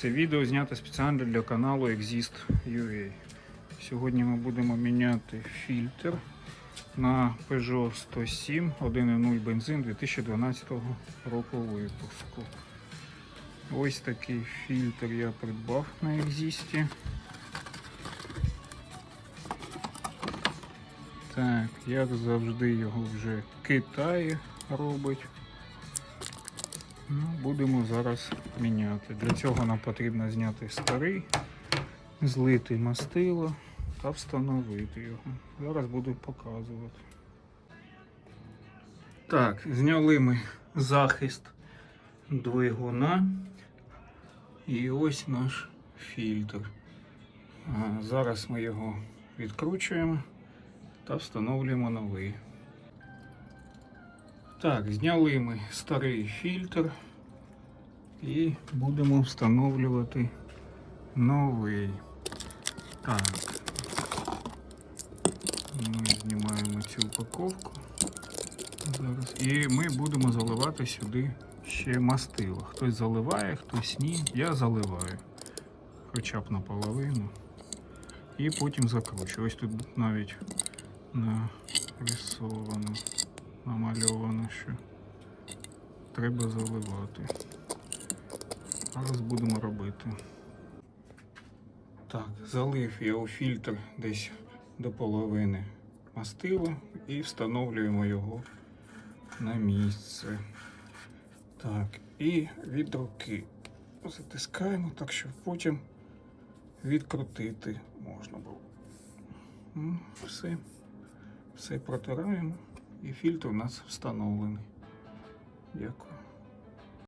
Це відео знято спеціально для каналу Exist.ua. Сьогодні ми будемо міняти фільтр на Peugeot 107 1.0 бензин 2012 року випуску. Ось такий фільтр я придбав на Exist. Так, як завжди його вже Китай робить. Ну, будемо зараз міняти. Для цього нам потрібно зняти старий, злити мастило та встановити його. Зараз буду показувати. Так, зняли ми захист двигуна. І ось наш фільтр. Зараз ми його відкручуємо та встановлюємо новий. Так, зняли ми старий фільтр і будемо встановлювати новий. Так. Ми знімаємо цю упаковку. Зараз. І ми будемо заливати сюди ще мастило. Хтось заливає, хтось ні. Я заливаю. Хоча б наполовину. І потім закручую. Ось тут навіть нарисовано, намальовано, що треба заливати. Зараз будемо робити. Так, залив я у фільтр десь до половини мастила і встановлюємо його на місце. Так, і від руки затискаємо, так щоб потім відкрутити можна було. Ну, Все, все протираємо і фільтр у нас встановлений. Дякую.